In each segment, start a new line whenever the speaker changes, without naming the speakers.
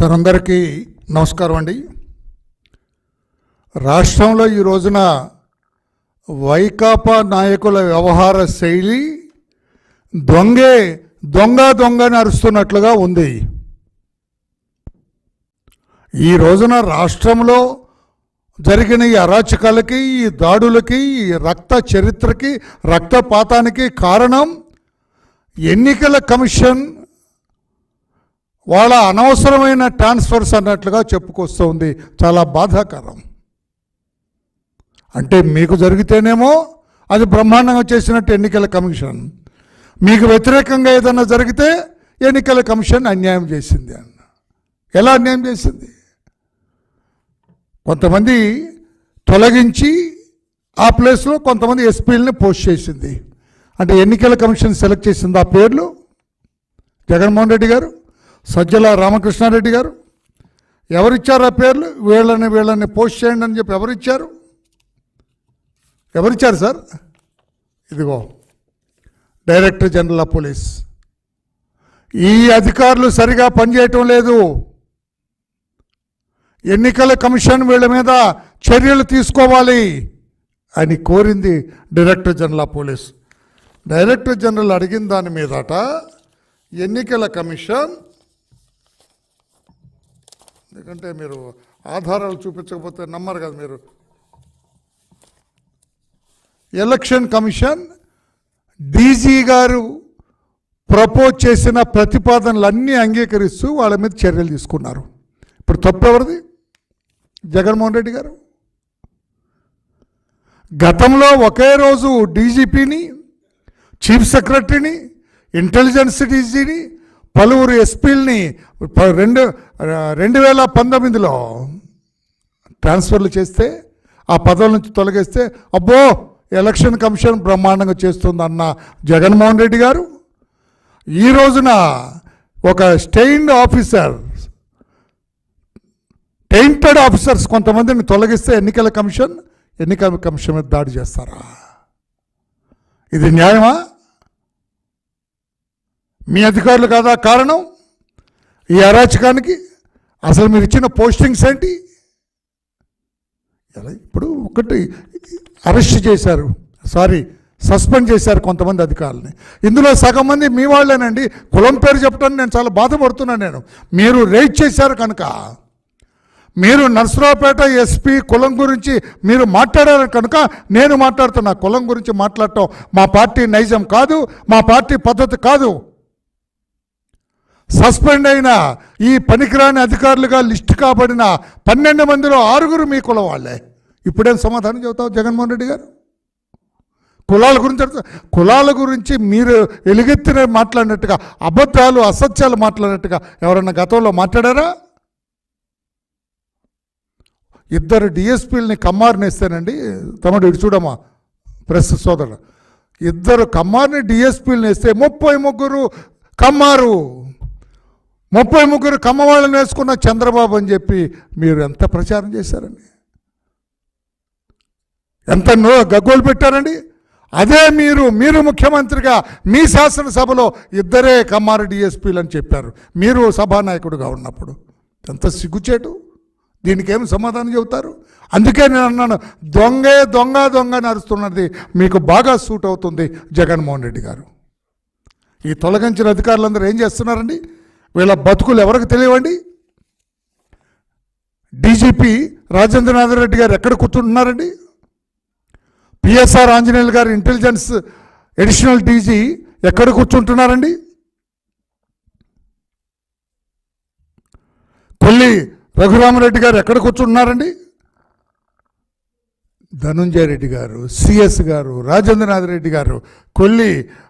Sir అందరికీ నమస్కారం అండి. రాష్ట్రంలో ఈ రోజున వైకాపా నాయకుల వ్యవహార శైలి దొంగే దొంగ దొంగ నరుస్తున్నట్లుగా అరుస్తున్నట్లుగా ఉంది. ఈ రోజున రాష్ట్రంలో జరిగిన ఈ అరాచకాలకి ఈ దాడులకి ఈ రక్త చరిత్రకి రక్తపాతానికి కారణం ఎన్నికల కమిషన్ వాళ్ళ అనవసరమైన ట్రాన్స్ఫర్స్ అన్నట్లుగా చెప్పుకొస్తుంది. చాలా బాధాకరం. అంటే మీకు జరిగితేనేమో అది బ్రహ్మాండంగా చేసినట్టు ఎన్నికల కమిషన్. మీకు వ్యతిరేకంగా ఏదన్నా జరిగితే ఎన్నికల కమిషన్ అన్యాయం చేసింది అన్న. ఎలా అన్యాయం చేసింది? కొంతమంది తొలగించి ఆ ప్లేస్లో కొంతమంది ఎస్పీలని పోస్ట్ చేసింది. అంటే ఎన్నికల కమిషన్ సెలెక్ట్ చేసింది ఆ పేర్లు? జగన్మోహన్ రెడ్డి గారు? సజ్జల రామకృష్ణారెడ్డి గారు. ఎవరిచ్చారు ఆ పేర్లు? వీళ్ళని వీళ్ళని పోస్ట్ చేయండి అని చెప్పి ఎవరిచ్చారు? ఎవరిచ్చారు సార్? ఇదిగో డైరెక్టర్ జనరల్ ఆఫ్ పోలీస్. ఈ అధికారులు సరిగా పనిచేయటం లేదు. ఎన్నికల కమిషన్ వీళ్ళ మీద చర్యలు తీసుకోవాలి అని కోరింది director general of police. Director general అడిగిన దాని మీదట ఎన్నికల కమిషన్ ఎందుకంటే మీరు ఆధారాలు చూపించకపోతే నమ్మరు కదా మీరు. ఎలక్షన్ కమిషన్ డీజీ గారు ప్రపోజ్ చేసిన ప్రతిపాదనలన్నీ అంగీకరిస్తూ వాళ్ళ మీద చర్యలు తీసుకున్నారు. ఇప్పుడు తప్పు ఎవరిది? జగన్మోహన్ రెడ్డి గారు. గతంలో ఒకే రోజు డీజీపీని చీఫ్ సెక్రటరీని ఇంటెలిజెన్స్ డీజీని పలువురు ఎస్పీల్ని ప- రెండు రెండు వేల పంతొమ్మిదిలో ట్రాన్స్ఫర్లు చేస్తే ఆ పదవుల నుంచి తొలగిస్తే అబ్బో ఎలక్షన్ కమిషన్ బ్రహ్మాండంగా చేస్తుందన్న జగన్మోహన్ రెడ్డి గారు ఈ రోజున ఒక స్టెయిన్డ్ ఆఫీసర్ టెయింటెడ్ ఆఫీసర్స్ కొంతమందిని తొలగిస్తే ఎన్నికల కమిషన్ ఎన్నికల కమిషన్ మీద దాడి చేస్తారా? ఇది న్యాయమా? మీ అధికారులు కాదా కారణం? ఈ అరాచకానికి అసలు మీరు ఇచ్చిన పోస్టింగ్స్ ఏంటి? ఎలా ఇప్పుడు ఒకటి అరెస్ట్ చేశారు. సారీ సస్పెండ్ చేశారు కొంతమంది అధికారులని. ఇందులో సగం మంది మీ వాళ్ళేనండి. కులం పేరు చెప్పడానికి నేను చాలా బాధపడుతున్నాను నేను. మీరు రేట్ చేశారు కనుక మీరు నర్సరావుపేట ఎస్పీ కులం గురించి మీరు మాట్లాడారు కనుక నేను మాట్లాడుతున్నా. కులం గురించి మాట్లాడటం మా పార్టీ నైజం కాదు మా పార్టీ పద్ధతి కాదు. సస్పెండ్ అయిన ఈ పనికిరాని అధికారులుగా లిస్ట్ కాబడిన పన్నెండు మందిలో ఆరుగురు మీ కులం వాళ్ళే. ఇప్పుడేం సమాధానం చెబుతావు జగన్మోహన్ రెడ్డి గారు? కులాల గురించి కులాల గురించి మీరు ఎలుగెత్తిన మాట్లాడినట్టుగా అబద్ధాలు అసత్యాలు మాట్లాడినట్టుగా ఎవరన్నా గతంలో మాట్లాడారా? ఇద్దరు డిఎస్పీలని కమ్మారినేస్తేనండి తమడు తమ్ముడు ఇటు చూడమ్మా ప్రెస్ సోదరుడు. ఇద్దరు కమ్మారిని డిఎస్పీలను వేస్తే ముప్పై ముగ్గురు కమ్మారు. ముప్పై ముగ్గురు కమ్మ వాళ్ళని వేసుకున్న చంద్రబాబు అని చెప్పి మీరు ఎంత ప్రచారం చేశారండి? ఎంత నో గగ్గోలు పెట్టారండి? అదే మీరు మీరు ముఖ్యమంత్రిగా మీ శాసనసభలో ఇద్దరే కమ్మారు డిఎస్పీలు అని చెప్పారు. మీరు సభానాయకుడుగా ఉన్నప్పుడు. ఎంత సిగ్గుచేటు. దీనికేం సమాధానం చెబుతారు? అందుకే నేను అన్నాను దొంగే దొంగ దొంగ అని మీకు బాగా సూట్ అవుతుంది జగన్మోహన్ రెడ్డి గారు. ఈ తొలగించిన అధికారులందరూ ఏం చేస్తున్నారండి? వీళ్ళ బతుకులు ఎవరికి తెలియవండి? డీజీపీ రాజేంద్రనాథ్ రెడ్డి గారు ఎక్కడ కూర్చుంటున్నారండి? పిఎస్ఆర్ ఆంజనేయులు గారు ఇంటెలిజెన్స్ ఎడిషనల్ డీజీ ఎక్కడ కూర్చుంటున్నారండి? కొల్లి రఘురామరెడ్డి గారు ఎక్కడ కూర్చుంటున్నారండి? ధనుంజయ రెడ్డి గారు సిఎస్ గారు రాజేంద్రనాథ్ రెడ్డి గారు కొల్లి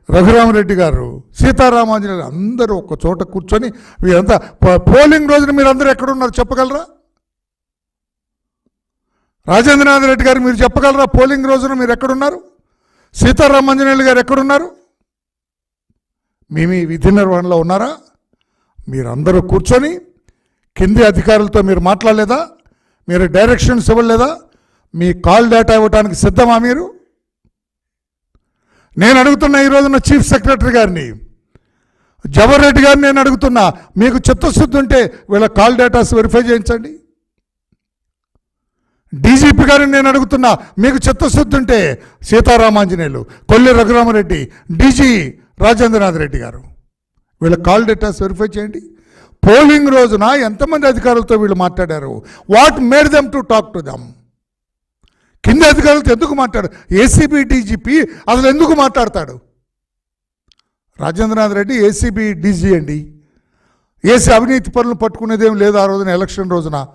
రఘురామరెడ్డి గారు సీతారామాంజనేయులు అందరూ ఒక చోట కూర్చొని వీరంతా పో- పోలింగ్ రోజున మీరు ఎక్కడున్నారు చెప్పగలరా? రాజేంద్రనాథ్ రెడ్డి గారు మీరు చెప్పగలరా? పోలింగ్ రోజున మీరు ఎక్కడున్నారు? సీతారామాంజనేయులు గారు ఎక్కడున్నారు? మీ మీ విధి నిర్వహణలో ఉన్నారా? మీరందరూ కూర్చొని కింది అధికారులతో మీరు మాట్లాడలేదా? మీరు డైరెక్షన్స్ ఇవ్వలేదా? మీ కాల్ డేటా ఇవ్వడానికి సిద్ధమా మీరు? నేను అడుగుతున్న ఈ రోజున చీఫ్ సెక్రటరీ గారిని జవహర్ రెడ్డి గారిని నేను అడుగుతున్నా మీకు చిత్తశుద్ధి ఉంటే వీళ్ళ కాల్ డేటాస్ వెరిఫై చేయించండి. డీజీపీ గారిని నేను అడుగుతున్నా మీకు చిత్తశుద్ధి ఉంటే సీతారామాంజనేయులు కొల్లి రఘురామరెడ్డి డీజీ రాజేంద్రనాథ్ రెడ్డి గారు వీళ్ళ కాల్ డేటాస్ వెరిఫై చేయండి. పోలింగ్ రోజున ఎంతమంది అధికారులతో వీళ్ళు మాట్లాడారు? What made them to talk to them కింద అధికారులతో ఎందుకు మాట్లాడు? ఏసీబీ డీజీపీ అసలు ఎందుకు మాట్లాడతాడు? రాజేంద్రనాథ్ రెడ్డి ఏసీబీ డీజీ అండి. ఏసీ అవినీతి పనులు పట్టుకునేదేం లేదు ఆ రోజున ఎలక్షన్ రోజున.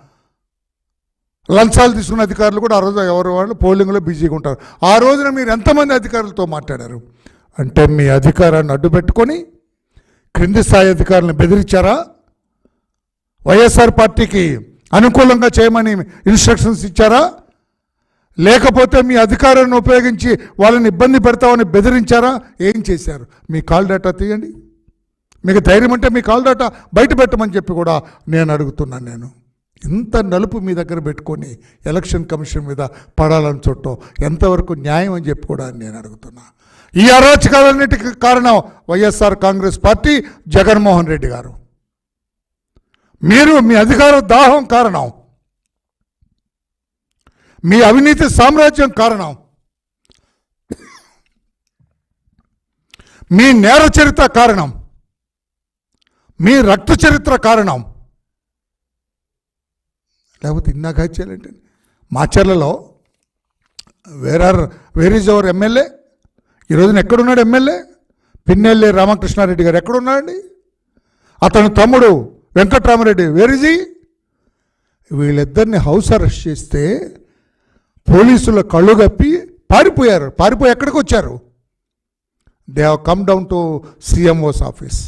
లంచాలు తీసుకున్న అధికారులు కూడా ఆ రోజు ఎవరు వాళ్ళు? పోలింగ్లో బిజీగా ఉంటారు. ఆ రోజున మీరు ఎంతమంది అధికారులతో మాట్లాడారు? అంటే మీ అధికారాన్ని అడ్డు పెట్టుకొని క్రింది స్థాయి అధికారులను బెదిరించారా? వైఎస్ఆర్ పార్టీకి అనుకూలంగా చేయమని ఇన్స్ట్రక్షన్స్ ఇచ్చారా? లేకపోతే మీ అధికారాన్ని ఉపయోగించి వాళ్ళని ఇబ్బంది పెడతామని బెదిరించారా? ఏం చేశారు? మీ కాల్ డేటా తీయండి. మీకు ధైర్యం అంటే మీ కాల్ డేటా బయట పెట్టమని చెప్పి కూడా నేను అడుగుతున్నాను నేను. ఇంత నలుపు మీ దగ్గర పెట్టుకొని ఎలక్షన్ కమిషన్ మీద పడాలని చుట్టం ఎంతవరకు న్యాయం అని చెప్పి కూడా నేను అడుగుతున్నా. ఈ అరాచకాలన్నిటికీ కారణం వైఎస్ఆర్ కాంగ్రెస్ పార్టీ జగన్మోహన్ రెడ్డి గారు. మీరు మీ అధికార దాహం కారణం మీ అవినీతి సామ్రాజ్యం కారణం. మీ నేర చరిత్ర కారణం. మీ రక్త చరిత్ర కారణం. లేకపోతే ఇందాక చేయాలంటే మాచర్లలో where are where is our MLA? ఈ రోజున ఎక్కడున్నాడు ఎమ్మెల్యే? పిన్నెల్లి రామకృష్ణారెడ్డి గారు ఎక్కడున్నాడండి? అతని తమ్ముడు వెంకట్రామరెడ్డి. వేర్ ఈజ్ ఈ వీళ్ళిద్దరిని హౌస్ అరెస్ట్ చేస్తే పోలీసుల కళ్ళు కప్పి పారిపోయారు. పారిపోయి ఎక్కడికి వచ్చారు? They have come down to CMO's office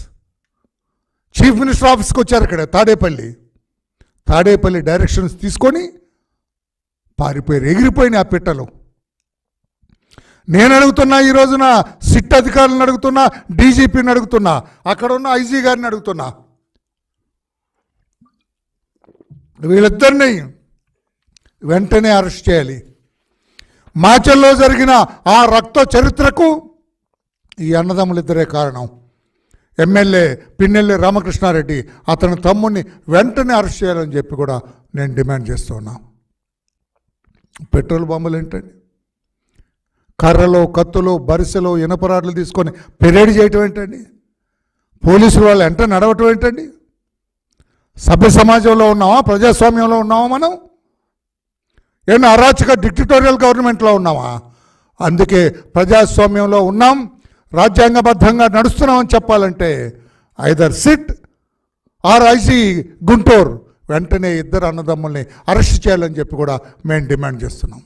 chief minister ఆఫీస్కి వచ్చారు ఇక్కడ తాడేపల్లి. తాడేపల్లి డైరెక్షన్స్ తీసుకొని పారిపోయారు. ఎగిరిపోయినాయి ఆ పిట్టలు. నేను అడుగుతున్నా ఈ రోజున సిట్ అధికారులను అడుగుతున్నా డీజీపీని అడుగుతున్నా అక్కడ ఉన్న ఐజీ గారిని అడుగుతున్నా. వీళ్ళిద్దరిని వెంటనే అరెస్ట్ చేయాలి. మాచల్లో జరిగిన ఆ రక్త చరిత్రకు ఈ అన్నదమ్ములిద్దరే కారణం. ఎమ్మెల్యే పిన్నెల్లి రామకృష్ణారెడ్డి అతని తమ్ముడిని వెంటనే అరెస్ట్ చేయాలని చెప్పి కూడా నేను డిమాండ్ చేస్తున్నా. పెట్రోల్ బాంబులు ఏంటండి? కర్రలు కత్తులు బరిసెలు ఇనపరాట్లు తీసుకొని పెరేడ్ చేయటం ఏంటండి? పోలీసులు వాళ్ళు వెంట నడవటం ఏంటండి? సభ్య సమాజంలో ఉన్నామా? ప్రజాస్వామ్యంలో ఉన్నామా మనం? ఏమన్నా అరాచక డిక్టటోరియల్ గవర్నమెంట్లో ఉన్నామా అందుకే ప్రజాస్వామ్యంలో ఉన్నాం రాజ్యాంగబద్ధంగా నడుస్తున్నామని చెప్పాలంటే either SIT or IG Guntur వెంటనే ఇద్దరు అన్నదమ్ముల్ని అరెస్ట్ చేయాలని చెప్పి కూడా మేము డిమాండ్ చేస్తున్నాం.